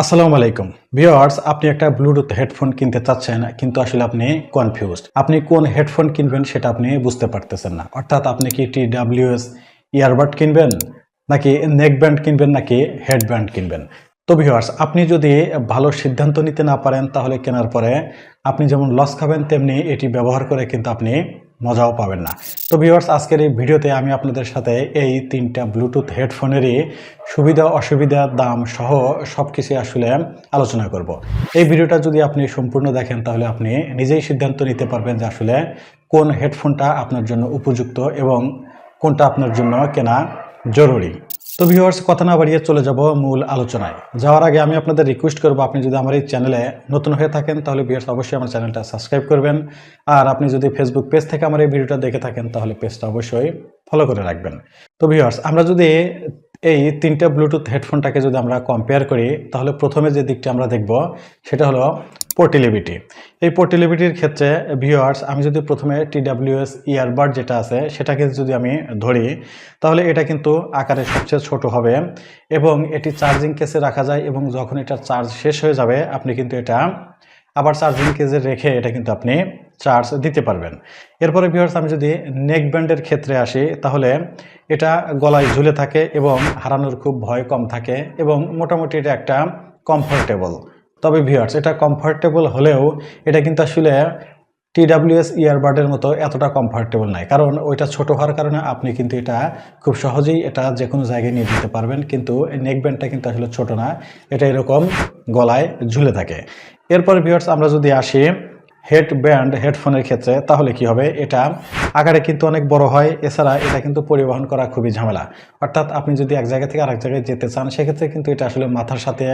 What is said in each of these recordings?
আসসালামু আলাইকুম। ভিওয়ার্স আপনি একটা ব্লুটুথ হেডফোন কিনতে চাচ্ছেন, কিন্তু আসলে আপনি কনফিউজড আপনি কোন হেডফোন কিনবেন সেটা আপনি বুঝতে পারতেছেন না। অর্থাৎ আপনি কি টি ডাব্লিউএস ইয়ারবাড কিনবেন, নাকি নেক ব্যান্ড কিনবেন, নাকি হেডব্যান্ড কিনবেন? তো ভিওয়ার্স আপনি যদি ভালো সিদ্ধান্ত নিতে না পারেন, তাহলে কেনার পরে আপনি যেমন লস খাবেন, তেমনি এটি ব্যবহার করে কিন্তু আপনি মজাও পাবেন না। তো ভিউয়ার্স আজকের এই ভিডিওতে আমি আপনাদের সাথে এই তিনটা ব্লুটুথ হেডফোনেরই সুবিধা, অসুবিধা, দাম সহ সব কিছু আসলে আলোচনা করব। এই ভিডিওটা যদি আপনি সম্পূর্ণ দেখেন, তাহলে আপনি নিজেই সিদ্ধান্ত নিতে পারবেন যে আসলে কোন হেডফোনটা আপনার জন্য উপযুক্ত এবং কোনটা আপনার জন্য কেনা জরুরি। তো ভিউয়ার্স কথা না বাড়িয়ে চলে যাব মূল আলোচনায়। যাওয়ার আগে আমি আপনাদের রিকোয়েস্ট করব, আপনি যদি আমার এই চ্যানেলে নতুন হয়ে থাকেন, তাহলে ভিউয়ার্স অবশ্যই আমার চ্যানেলটা সাবস্ক্রাইব করবেন। আর আপনি যদি ফেসবুক পেজ থেকে আমার এই ভিডিওটা দেখে থাকেন, তাহলে পেজটা অবশ্যই ফলো করে রাখবেন। তো ভিউয়ার্স আমরা যদি এই তিনটা ব্লুটুথ হেডফোনটাকে যদি আমরা কম্পেয়ার করি, তাহলে প্রথমে যে দিকটা আমরা দেখব, সেটা হলো পোর্টেলিভিটি এই পোর্টেলিভিটির ক্ষেত্রে ভিউয়ার্স আমি যদি প্রথমে টিডাব্লিউএস ইয়ারবাড যেটা আছে, সেটাকে যদি আমি ধরি, তাহলে এটা কিন্তু আকারে সবচেয়ে ছোট হবে এবং এটি চার্জিং কেসে রাখা যায় এবং যখন এটা চার্জ শেষ হয়ে যাবে, আপনি কিন্তু এটা আবার চার্জিং কেসে রেখে এটা কিন্তু আপনি চার্জ দিতে পারবেন। এরপরে ভিউয়ার্স আমি যদি নেক ব্যান্ডের ক্ষেত্রে আসি, তাহলে এটা গলায় ঝুলে থাকে এবং হারানোর খুব ভয় কম থাকে এবং মোটামুটি এটা একটা কমফোর্টেবল তবে ভিউয়ার্স এটা কমফোর্টেবল হলেও এটা কিন্তু আসলে টিডাব্লিউএস ইয়ারবাডের মতো এতটা কমফোর্টেবল নাই। কারণ ওইটা ছোট হওয়ার কারণে আপনি কিন্তু এটা খুব সহজেই এটা যে কোনো জায়গায় নিয়ে যেতে পারবেন, কিন্তু নেকব্যান্ডটা কিন্তু আসলে ছোট না। এটা এরকম গলায় ঝুলে থাকে। এরপর ভিউয়ার্স আমরা যদি আসি হেড ব্যান্ড হেডফোনের ক্ষেত্রে, তাহলে কি হবে? এটা আকারে কিন্তু অনেক বড় হয়। এছাড়া এটা কিন্তু পরিবহন করা খুবই ঝামেলা। অর্থাৎ আপনি যদি এক জায়গা থেকে আরেক জায়গায় যেতে চান, সেক্ষেত্রে কিন্তু এটা আসলে মাথার সাথে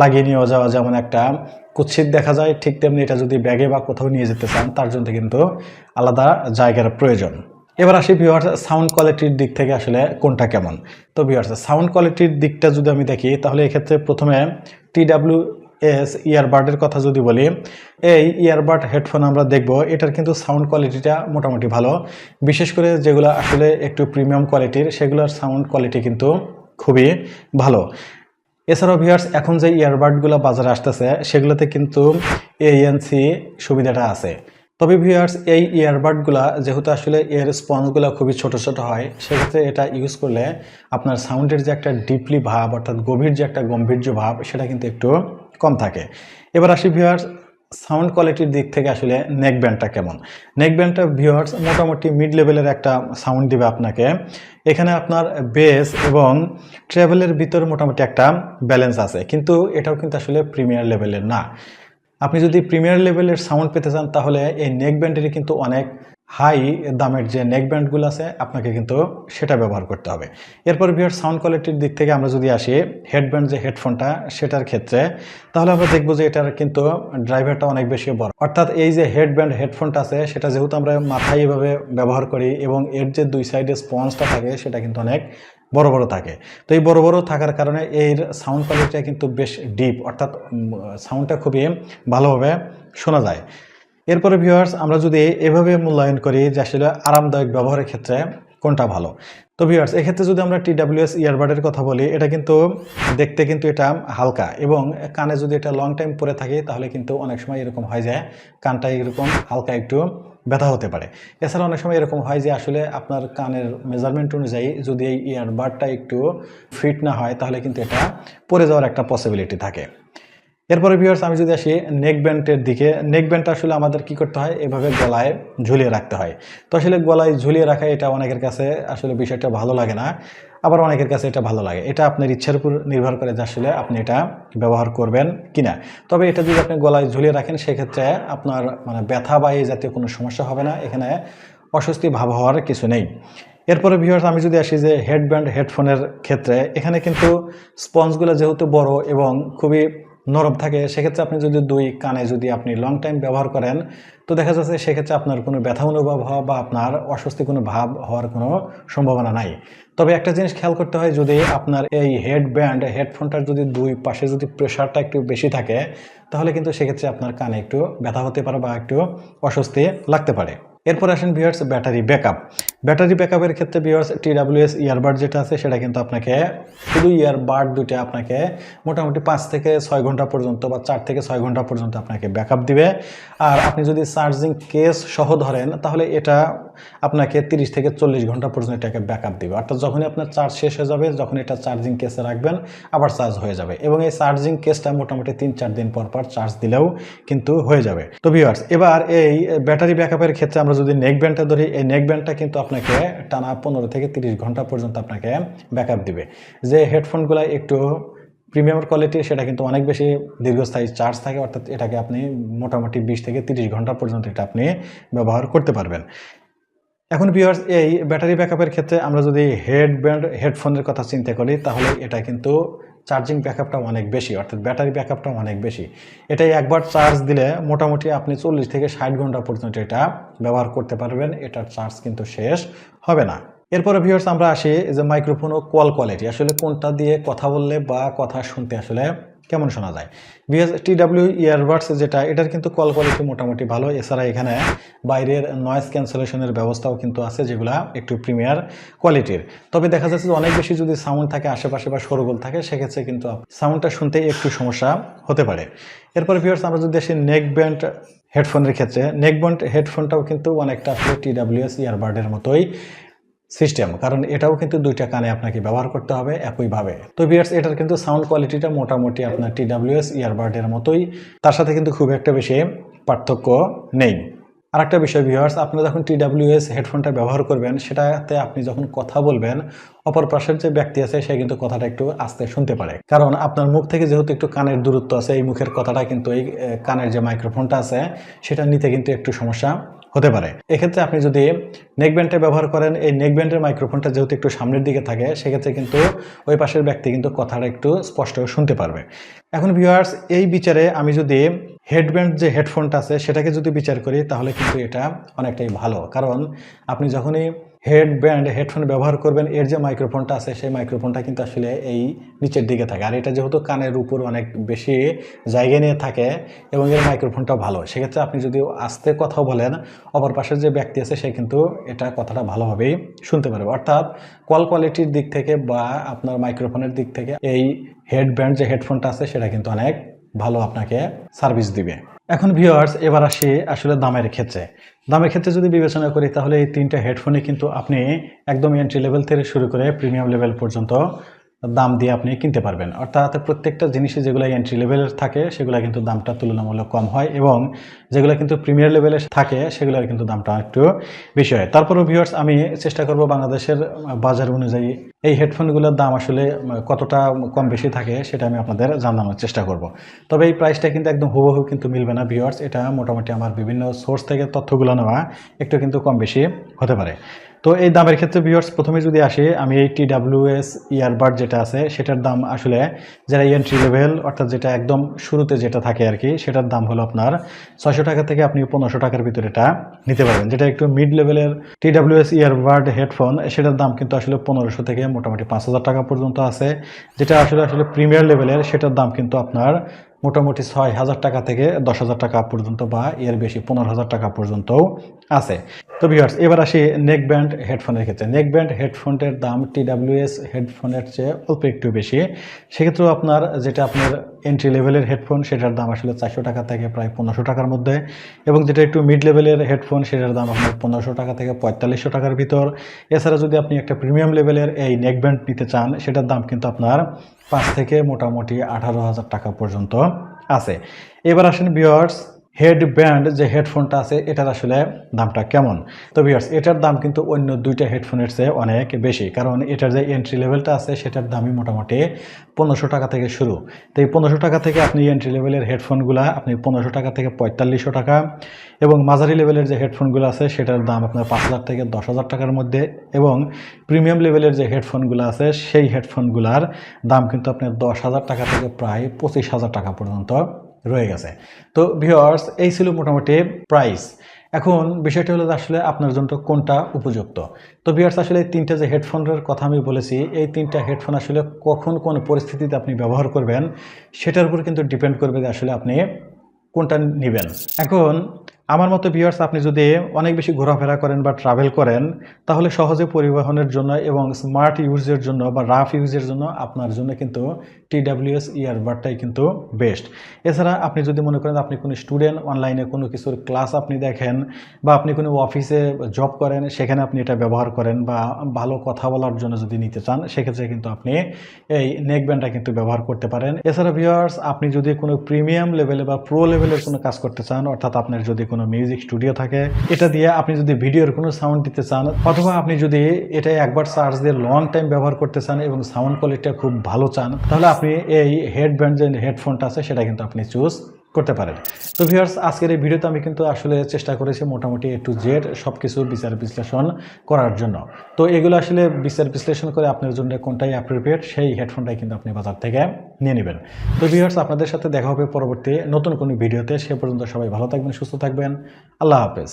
লাগিয়ে নিয়ে যাওয়া যেমন একটা কুৎসিত দেখা যায়। ঠিক তেমনি এটা যদি ব্যাগে বা কোথাও নিয়ে যেতে চান, তার জন্য কিন্তু আলাদা জায়গার প্রয়োজন। এবার আসি ভিউয়ার্স সাউন্ড কোয়ালিটির দিক থেকে আসলে কোনটা কেমন? তো ভিউয়ার্স সাউন্ড কোয়ালিটির দিকটা যদি আমি দেখি, তাহলে এক্ষেত্রে প্রথমে টিডাব্লিউ এস ইয়ারবাডের কথা যদি বলি, এই ইয়ারবাড হেডফোন আমরা দেখব, এটার কিন্তু সাউন্ড কোয়ালিটিটা মোটামুটি ভালো। বিশেষ করে যেগুলো আসলে একটু প্রিমিয়াম কোয়ালিটির, সেগুলোর সাউন্ড কোয়ালিটি কিন্তু খুবই ভালো। এছাড়াও ভিউয়ার্স, এখন যে ইয়ারবাডগুলো বাজারে আসতেছে, সেগুলোতে কিন্তু এএনসি সুবিধাটা আছে। তবে ভিউয়ার্স, এই ইয়ারবাডগুলা যেহেতু আসলে এর স্পঞ্জগুলো খুবই ছোট ছোট হয়, সেক্ষেত্রে এটা ইউজ করলে আপনার সাউন্ডের যে একটা ডিপলি ভাব, অর্থাৎ গভীর যে একটা গম্ভীর্য ভাব, সেটা কিন্তু একটু কম থাকে। এবার আসি ভিউয়ার্স সাউন্ড কোয়ালিটির দিক থেকে আসলে নেক ব্যান্ডটা কেমন? নেক ব্যান্ডটা ভিউয়ার্স মোটামুটি মিড লেভেলের একটা সাউন্ড দিবে আপনাকে। এখানে আপনার বেস এবং ট্রাভেলের ভিতর মোটামুটি একটা ব্যালেন্স আছে। কিন্তু এটাও কিন্তু আসলে প্রিমিয়ার লেভেলের না। আপনি যদি প্রিমিয়ার লেভেলের সাউন্ড পেতে চান, তাহলে এই নেক ব্যান্ডেরই কিন্তু অনেক হাই দামের যে নেক ব্যান্ডগুলো আছে, আপনাকে কিন্তু সেটা ব্যবহার করতে হবে। এরপর ভিওর সাউন্ড কোয়ালিটির দিক থেকে আমরা যদি আসি হেডব্যান্ড যে হেডফোনটা সেটার ক্ষেত্রে, তাহলে আমরা দেখব যে এটার কিন্তু ড্রাইভারটা অনেক বেশি বড়। অর্থাৎ এই যে হেডব্যান্ড হেডফোনটা আছে, সেটা যেহেতু আমরা মাথায় এভাবে ব্যবহার করি এবং এর যে দুই সাইডে স্পঞ্জটা থাকে, সেটা কিন্তু অনেক বড় বড় থাকে। তো এই বড় বড় থাকার কারণে এর সাউন্ড কোয়ালিটিটা কিন্তু বেশ ডিপ অর্থাৎ সাউন্ডটা খুবই ভালোভাবে শোনা যায়। এরপরে ভিউয়ার্স আমরা যদি এভাবে মূল্যায়ন করি যে আসলে আরামদায়ক ব্যবহারের ক্ষেত্রে কোনটা ভালো? তো ভিউয়ার্স এক্ষেত্রে যদি আমরা টিডাব্লিউএস ইয়ারবাডের কথা বলি, এটা কিন্তু দেখতে কিন্তু এটা হালকা এবং কানে যদি এটা লং টাইম পরে থাকে, তাহলে কিন্তু অনেক সময় এরকম হয় যায় কানটা এরকম হালকা একটু ব্যথা হতে পারে। এছাড়া অনেক সময় এরকম হয় যে আসলে আপনার কানের মেজারমেন্ট অনুযায়ী যদি এই ইয়ারবাডটা একটু ফিট না হয়, তাহলে কিন্তু এটা পরে যাওয়ার একটা পসিবিলিটি থাকে। এরপরে ভিউয়ার্স আমি যদি আসি নেক ব্যান্ডের দিকে নেক ব্যান্ডটা আসলে আমাদের কি করতে হয়? এভাবে গলায় ঝুলিয়ে রাখতে হয়। তো আসলে গলায় ঝুলিয়ে রাখা এটা অনেকের কাছে আসলে বিষয়টা ভালো লাগে না, আবার অনেকের কাছে এটা ভালো লাগে। এটা আপনার ইচ্ছার উপর নির্ভর করে যে আসলে আপনি এটা ব্যবহার করবেন কিনা। তবে এটা যদি আপনি গলায় ঝুলিয়ে রাখেন, সেক্ষেত্রে আপনার মানে ব্যথা বা এই জাতীয় কোনো সমস্যা হবে না, এখানে অস্বস্তি ভাব হওয়ার কিছু নেই। এরপরে ভিউয়ার্স আমি যদি আসি যে হেডব্যান্ড হেডফোনের ক্ষেত্রে, এখানে কিন্তু স্পঞ্জগুলো যেহেতু বড় এবং খুবই নরম থাকে, সেক্ষেত্রে আপনি যদি দুই কানে যদি আপনি লং টাইম ব্যবহার করেন, তো দেখা যাচ্ছে সেক্ষেত্রে আপনার কোনো ব্যথা অনুভব হওয়া বা আপনার অস্বস্তি কোনো ভাব হওয়ার কোনো সম্ভাবনা নাই। তবে একটা জিনিস খেয়াল করতে হয়, যদি আপনার এই হেড ব্যান্ড হেডফোনটার যদি দুই পাশে যদি প্রেশারটা একটু বেশি থাকে, তাহলে কিন্তু সেক্ষেত্রে আপনার কানে একটু ব্যথা হতে পারে বা একটু অস্বস্তি লাগতে পারে। এরপর আসেন ভিউয়ার্স ব্যাটারি ব্যাকআপ ব্যাটারি ব্যাকআপের ক্ষেত্রে ভিউয়ার্স টিডাব্লিউএস ইয়ারবাড যেটা আছে, সেটা কিন্তু আপনাকে শুধু ইয়ারবাড দুইটা আপনাকে মোটামুটি পাঁচ থেকে ছয় ঘণ্টা পর্যন্ত বা চার থেকে ছয় ঘণ্টা পর্যন্ত আপনাকে ব্যাকআপ দিবে। আর আপনি যদি চার্জিং কেস সহ ধরেন, তাহলে এটা আপনাকে তিরিশ থেকে চল্লিশ ঘণ্টা পর্যন্ত এটাকে ব্যাকআপ দিবে। অর্থাৎ যখনই আপনার চার্জ শেষ হয়ে যাবে, যখন এটা চার্জিং কেসে রাখবেন, আবার চার্জ হয়ে যাবে। এবং এই চার্জিং কেসটা মোটামুটি তিন চার দিন পর পর চার্জ দিলেও কিন্তু হয়ে যাবে। তো ভিউয়ার্স এবার এই ব্যাটারি ব্যাকআপের ক্ষেত্রে আমরা যদি নেক ব্যান্ডটা ধরি, এই নেক ব্যান্ডটা কিন্তু আপনাকে টানা পনেরো থেকে তিরিশ ঘণ্টা পর্যন্ত আপনাকে ব্যাকআপ দিবে। যে হেডফোনগুলো একটু প্রিমিয়াম কোয়ালিটি সেটা কিন্তু অনেক বেশি দীর্ঘস্থায়ী চার্জ থাকে, অর্থাৎ এটাকে আপনি মোটামুটি বিশ থেকে তিরিশ ঘণ্টা পর্যন্ত এটা আপনি ব্যবহার করতে পারবেন। এখন ভিউয়ার্স এই ব্যাটারি ব্যাকআপের ক্ষেত্রে আমরা যদি হেড ব্যান্ড হেডফোনের কথা চিন্তা করি, তাহলে এটা কিন্তু চার্জিং ব্যাকআপটা অনেক বেশি, অর্থাৎ ব্যাটারি ব্যাকআপটা অনেক বেশি। এটাই একবার চার্জ দিলে মোটামুটি আপনি চল্লিশ থেকে ষাট ঘণ্টা পর্যন্ত এটা ব্যবহার করতে পারবেন, এটার চার্জ কিন্তু শেষ হবে না। এরপরে ভিউয়ার্স আমরা আসি যে মাইক্রোফোন ও কল কোয়ালিটি আসলে কোনটা দিয়ে কথা বললে বা কথা শুনতে আসলে কেমন শোনা যায়? বিএস টিডাব্লিউ ইয়ারবাডস যেটা, এটার কিন্তু কল কোয়ালিটি মোটামুটি ভালো। এছাড়া এখানে বাইরের নয়েজ ক্যান্সেলেশনের ব্যবস্থাও কিন্তু আছে যেগুলা একটু প্রিমিয়ার কোয়ালিটির তবে দেখা যাচ্ছে যে অনেক বেশি যদি সাউন্ড থাকে, আশেপাশে বা সরগোল থাকে, সেক্ষেত্রে কিন্তু সাউন্ডটা শুনতে একটু সমস্যা হতে পারে। এরপর ভিউয়ার্স আমরা যদি আসি নেক ব্যান্ড হেডফোনের ক্ষেত্রে নেক ব্যান্ড হেডফোনটাও কিন্তু অনেকটা আসলে টিডাব্লিউএস ইয়ারবাডের মতোই সিস্টেম, কারণ এটাও কিন্তু দুইটা কানে আপনাকে ব্যবহার করতে হবে একইভাবে তো বিয়ার্স এটার কিন্তু সাউন্ড কোয়ালিটিটা মোটামুটি আপনার টিডাব্লিউএস ইয়ারবার্ডের মতোই। তার সাথে কিন্তু খুব একটা বেশি পার্থক্য নেই। আরেকটা বিষয় ভিউয়ার্স আপনি যখন টিডাব্লিউএস হেডফোনটা ব্যবহার করবেন, সেটাতে আপনি যখন কথা বলবেন, অপর পাশের যে ব্যক্তি আছে, সে কিন্তু কথাটা একটু আস্তে শুনতে পারে। কারণ আপনার মুখ থেকে যেহেতু একটু কানের দূরত্ব আছে, এই মুখের কথাটা কিন্তু এই কানের যে মাইক্রোফোনটা আছে, সেটা নিতে কিন্তু একটু সমস্যা হতে পারে। এক্ষেত্রে আপনি যদি নেক ব্যান্ডটা ব্যবহার করেন, এই নেকব্যান্ডের মাইক্রোফোনটা যেহেতু একটু সামনের দিকে থাকে, সেক্ষেত্রে কিন্তু ওই পাশের ব্যক্তি কিন্তু কথাটা একটু স্পষ্ট শুনতে পারবে। এখন ভিউয়ার্স এই বিচারে আমি যদি হেডব্যান্ড যে হেডফোনটা আছে, সেটাকে যদি বিচার করি, তাহলে কিন্তু এটা অনেকটাই ভালো। কারণ আপনি যখনই হেডব্যান্ড হেডফোন ব্যবহার করবেন, এর যে মাইক্রোফোনটা আছে, সেই মাইক্রোফোনটা কিন্তু আসলে এই নিচের দিকে থাকে। আর এটা যেহেতু কানের উপর অনেক বেশি জায়গা নিয়ে থাকে এবং এর মাইক্রোফোনটাও ভালো, সেক্ষেত্রে আপনি যদি আস্তে কথা বলেন, অপর পাশের যে ব্যক্তি আছে, সে কিন্তু এটা কথাটা ভালোভাবেই শুনতে পারবে। অর্থাৎ কল কোয়ালিটির দিক থেকে বা আপনার মাইক্রোফোনের দিক থেকে এই হেডব্যান্ড যে হেডফোনটা আছে, সেটা কিন্তু অনেক ভালো আপনাকে সার্ভিস দিবে। এখন ভিওয়ার্স এবার আসি আসলে দামের ক্ষেত্রে। দামের ক্ষেত্রে যদি বিবেচনা করি, তাহলে এই তিনটা হেডফোনে কিন্তু আপনি একদম এন্ট্রি লেভেল থেকে শুরু করে প্রিমিয়াম লেভেল পর্যন্ত দাম দিয়ে আপনি কিনতে পারবেন। অর্থাৎ প্রত্যেকটা জিনিসে যেগুলো এন্ট্রি লেভেলের থাকে, সেগুলো কিন্তু দামটা তুলনামূলক কম হয় এবং যেগুলো কিন্তু প্রিমিয়ার লেভেলে থাকে, সেগুলোর কিন্তু দামটা একটু বেশি হয়। তারপরেও ভিউয়ার্স আমি চেষ্টা করব বাংলাদেশের বাজার অনুযায়ী এই হেডফোনগুলোর দাম আসলে কতটা কম বেশি থাকে, সেটা আমি আপনাদের জানানোর চেষ্টা করব। তবে এই প্রাইসটা কিন্তু একদম হুবহু কিন্তু মিলবে না ভিউয়ার্স এটা মোটামুটি আমার বিভিন্ন সোর্স থেকে তথ্যগুলো নেওয়া একটু কিন্তু কম বেশি হতে পারে। তো এই দামের ক্ষেত্রে ভিউয়ার্স প্রথমে যদি আসি, আমি এই টি ডাব্লিউএস ইয়ারবাড যেটা আছে, সেটার দাম আসলে যারা এন্ট্রি লেভেল অর্থাৎ যেটা একদম শুরুতে যেটা থাকে আর কি, সেটার দাম হলো আপনার ছয়শো টাকা থেকে আপনি পনেরোশো টাকার ভিতরে এটা নিতে পারবেন। যেটা একটু মিড লেভেলের টি ডাব্লিউএস ইয়ারবাড হেডফোন সেটার দাম কিন্তু আসলে পনেরোশো থেকে মোটামুটি পাঁচ হাজার টাকা পর্যন্ত আছে। যেটা আসলে আসলে প্রিমিয়ার লেভেলের সেটার দাম কিন্তু আপনার মোটামুটি ছয় হাজার টাকা থেকে দশ হাজার টাকা পর্যন্ত বা এর বেশি পনেরো হাজার টাকা পর্যন্তও আছে। তো ভিউয়ার্স এবার আসি নেক ব্যান্ড হেডফোনের ক্ষেত্রে নেক ব্যান্ড হেডফোনের দাম টিডাব্লিউএস হেডফোনের চেয়ে অল্প একটু বেশি। সেক্ষেত্রেও আপনার যেটা আপনার এন্ট্রি লেভেলের হেডফোন সেটার দাম আসলে চারশো টাকা থেকে প্রায় পনেরোশো টাকার মধ্যে। এবং যেটা একটু মিড লেভেলের হেডফোন সেটার দাম আপনার পনেরোশো টাকা থেকে পঁয়তাল্লিশশো টাকার ভিতর। এছাড়া যদি আপনি একটা প্রিমিয়াম লেভেলের এই নেক ব্যান্ড নিতে চান, সেটার দাম কিন্তু আপনার পাঁচ থেকে মোটামুটি আঠারো হাজার টাকা পর্যন্ত আছে। এবার আসেন বিয়ার্স হেড ব্যান্ড যে হেডফোনটা আছে, এটার আসলে দামটা কেমন? তো বিয়ার্স এটার দাম কিন্তু অন্য দুইটা হেডফোনের চেয়ে অনেক বেশি। কারণ এটার যে এন্ট্রি লেভেলটা আছে, সেটার দামই মোটামুটি পনেরোশো টাকা থেকে শুরু। তো এই পনেরোশো টাকা থেকে আপনি এন্ট্রি লেভেলের হেডফোনগুলো আপনি পনেরোশো টাকা থেকে পঁয়তাল্লিশশো টাকা এবং মাঝারি লেভেলের যে হেডফোনগুলো আছে, সেটার দাম আপনার পাঁচ হাজার থেকে দশ হাজার টাকার মধ্যে এবং প্রিমিয়াম লেভেলের যে হেডফোনগুলো আছে, সেই হেডফোনগুলোর দাম কিন্তু আপনার দশ হাজার টাকা থেকে প্রায় পঁচিশ হাজার টাকা পর্যন্ত রয়ে গেছে। তো ভিওয়ার্স এই ছিল মোটামুটি প্রাইস এখন বিষয়টা হলো আসলে আপনার জন্য কোনটা উপযুক্ত? তো ভিওয়ার্স আসলে তিনটা যে হেডফোনের কথা আমি বলেছি, এই তিনটা হেডফোন আসলে কখন কোন পরিস্থিতিতে আপনি ব্যবহার করবেন, সেটার উপর কিন্তু ডিপেন্ড করবে যে আসলে আপনি কোনটা নেবেন। এখন আমার মতো ভিউয়ার্স আপনি যদি অনেক বেশি ঘোরাফেরা করেন বা ট্রাভেল করেন, তাহলে সহজে পরিবহনের জন্য এবং স্মার্ট ইউজের জন্য বা রাফ ইউজের জন্য আপনার জন্য কিন্তু টি টিডাব্লিউএস ইয়ারবাডটাই কিন্তু বেস্ট এছাড়া আপনি যদি মনে করেন আপনি কোনো স্টুডেন্ট অনলাইনে কোনো কিছুর ক্লাস আপনি দেখেন বা আপনি কোনো অফিসে জব করেন, সেখানে আপনি এটা ব্যবহার করেন বা ভালো কথা বলার জন্য যদি নিতে চান, সেক্ষেত্রে কিন্তু আপনি এই নেক ব্যান্ডটা কিন্তু ব্যবহার করতে পারেন। এছাড়া ভিউয়ার্স আপনি যদি কোনো প্রিমিয়াম লেভেলে বা প্রো লেভেলের কোনো কাজ করতে চান, অর্থাৎ আপনার যদি কোনো মিউজিক স্টুডিও থাকে, এটা দিয়ে আপনি যদি ভিডিওর কোনো সাউন্ড দিতে চান, অথবা আপনি যদি এটা একবার চার্জ দিয়ে লং টাইম ব্যবহার করতে চান এবং সাউন্ড কোয়ালিটিটা খুব ভালো চান, তাহলে আপনি এই হেডব্যান্ড যে হেডফোনটা আছে, সেটা কিন্তু আপনি চুজ করতে পারেন। তো ভিউয়ার্স আজকের এই ভিডিওতে আমি কিন্তু আসলে চেষ্টা করেছি মোটামুটি এ টু জেড সব কিছু বিচার বিশ্লেষণ করার জন্য। তো এগুলো আসলে বিচার বিশ্লেষণ করে আপনার জন্য কোনটাই অ্যাপ্রোপ্রিয়েট সেই হেডফোনটাই কিন্তু আপনি বাজার থেকে নিয়ে নেবেন। তো ভিউয়ার্স আপনাদের সাথে দেখা হবে পরবর্তী নতুন কোনো ভিডিওতে, সে পর্যন্ত সবাই ভালো থাকবেন, সুস্থ থাকবেন। আল্লাহ হাফেজ।